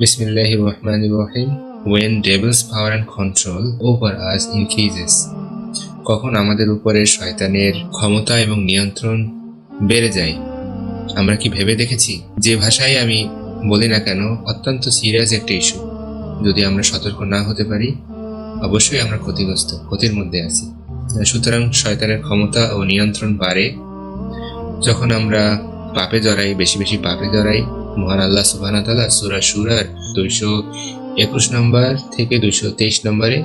Bismillahir Rahmanir Rahim. When devil's power and control over us increases. কখন আমাদের উপরে শয়তানের ক্ষমতা এবং নিয়ন্ত্রণ বেড়ে যায়, আমরা কি ভেবে দেখেছি যে ভাষায় আমি বলি না কেন, অত্যন্ত সিরিয়াস একটা ইস্যু যদি আমরা সতর্ক না হতে পারি, অবশ্যই আমরা ক্ষতিগ্রস্ত, ক্ষতির মধ্যে আছি সুতরাং শয়তানের ক্ষমতা ও নিয়ন্ত্রণ বাড়ে যখন আমরা পাপে জড়াই, বেশি বেশি পাপে জড়াই মহান আল্লাহ সুবাহ তালা সুরা সুরার দুইশো একুশ নম্বর থেকে দুইশো তেইশ নম্বরে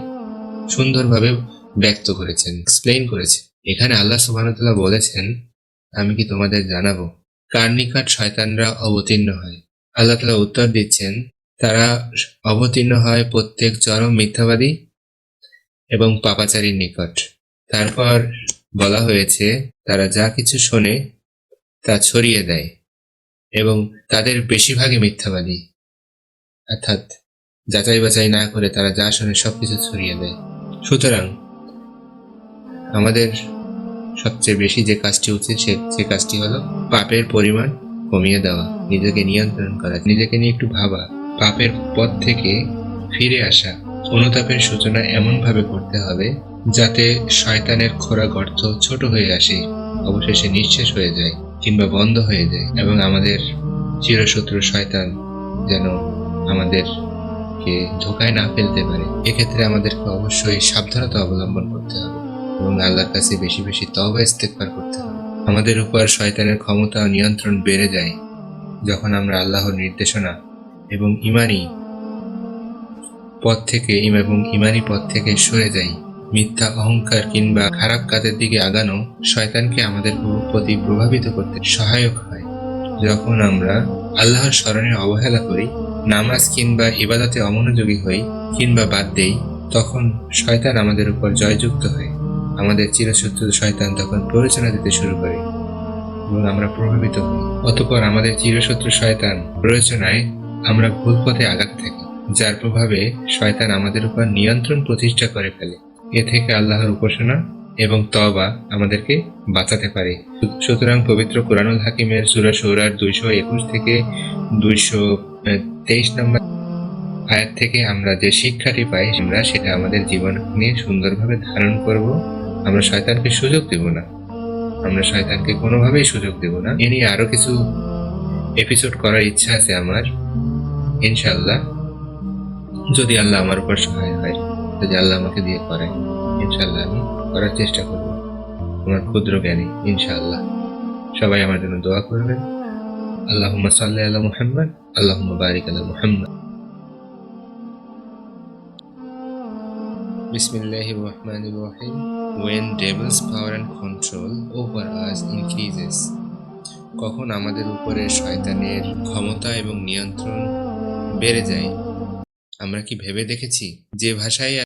সুন্দরভাবে ব্যক্ত করেছেন এক্সপ্লেইন করেছেন। এখানে আল্লাহ সুবাহ তালা বলেছেন, আমি কি তোমাদের জানাব? কার নিকট শয়তানরা অবতীর্ণ হয়? আল্লাহ তালা উত্তর দিচ্ছেন, তারা অবতীর্ণ হয় প্রত্যেক চরম মিথ্যাবাদী এবং পাপাচারীর নিকট। তারপর বলা হয়েছে, তারা যা কিছু শোনে তা ছড়িয়ে দেয়। এবং তাদের বেশিরভাগই মিথ্যাবাদী। অর্থাৎ যাচাই বাছাই না করে তারা যা শোনে সবকিছু ছড়িয়ে দেয়। সুতরাং আমাদের সবচেয়ে বেশি যে কাজটি উচিত সে সে কাজটি হলো পাপের পরিমাণ কমিয়ে দেওয়া, নিজেকে নিয়ন্ত্রণ করা, নিজেকে নিয়ে একটু ভাবা, পাপের পথ থেকে ফিরে আসা, অনুতাপের সূচনা এমনভাবে করতে হবে যাতে শয়তানের খোরা গর্ত ছোট হয়ে আসে, অবশেষে নিঃশেষ হয়ে যায়। কিংবা বন্ধ হয়ে যায় এবং আমাদের চিরশত্রু শয়তান যেন আমাদেরকে ধোকায় না ফেলতে পারে। এক্ষেত্রে আমাদেরকে অবশ্যই সাবধানতা অবলম্বন করতে হবে এবং আল্লাহর কাছে বেশি বেশি তওবা ইস্তেগফার করতে হবে। আমাদের উপর শয়তানের ক্ষমতা ও নিয়ন্ত্রণ বেড়ে যায় যখন আমরা আল্লাহর নির্দেশনা এবং ইমানি পথ থেকে এবং ইমানি পথ থেকে সরে যাই। মিথ্যা অহংকার কিংবা খারাপ কাজের দিকে আগানো শয়তানকে আমাদের প্রতি প্রভাবিত করতে সহায়ক হয়। যখন আমরা আল্লাহর স্মরণে অবহেলা করি, নামাজ কিংবা ইবাদতে অমনোযোগী হই কিংবা বাদ দেই, তখন শয়তান আমাদের উপর জয়যুক্ত হয়। আমাদের চিরশত্রু শয়তান তখন প্ররোচনা দিতে শুরু করে এবং আমরা প্রভাবিত হই। অতপর আমাদের চিরশত্রু শয়তান প্ররোচনায় আমরা ভুল পথে আঘাত থাকি, যার প্রভাবে শয়তান আমাদের উপর নিয়ন্ত্রণ প্রতিষ্ঠা করে ফেলে। এ থেকে আল্লাহর উপাসনা এবং তবা আমাদেরকে বাঁচাতে পারে। সুতরাং পবিত্র কোরআনুল হাকিমের সুরা সৌরার দুইশো একুশ থেকে দুইশো তেইশ নম্বর আয়াত থেকে আমরা যে শিক্ষাটি পাই, আমরা সেটা আমাদের জীবন নিয়ে সুন্দরভাবে ধারণ করব। আমরা শয়তানকে সুযোগ দেব না। আমরা শয়তানকে কোনোভাবেই সুযোগ দেব না। এ নিয়ে আরও কিছু এপিসোড করার ইচ্ছা আছে আমার। ইনশাল্লাহ যদি আল্লাহ আমার উপর সহায় হয়। যদি আল্লাহ আমাকে দিয়ে করায় ইনশাল্লাহ আমি করার চেষ্টা করব। আমার ক্ষুদ্র জ্ঞানী, ইনশাআল্লাহ। সবাই আমার জন্য দোয়া করবেন। আল্লাহ সাল্লাহ আল্লাহ মুহাম্মদ আল্লাহ বারিক আলা মুহাম্মদ। বিসমিল্লাহির রহমানির রহিম। When devil's power and control over us increases, কখন আমাদের উপরে শয়তানের ক্ষমতা এবং নিয়ন্ত্রণ বেড়ে যায়, আমরা কি ভেবে দেখেছি? যে ভাষায়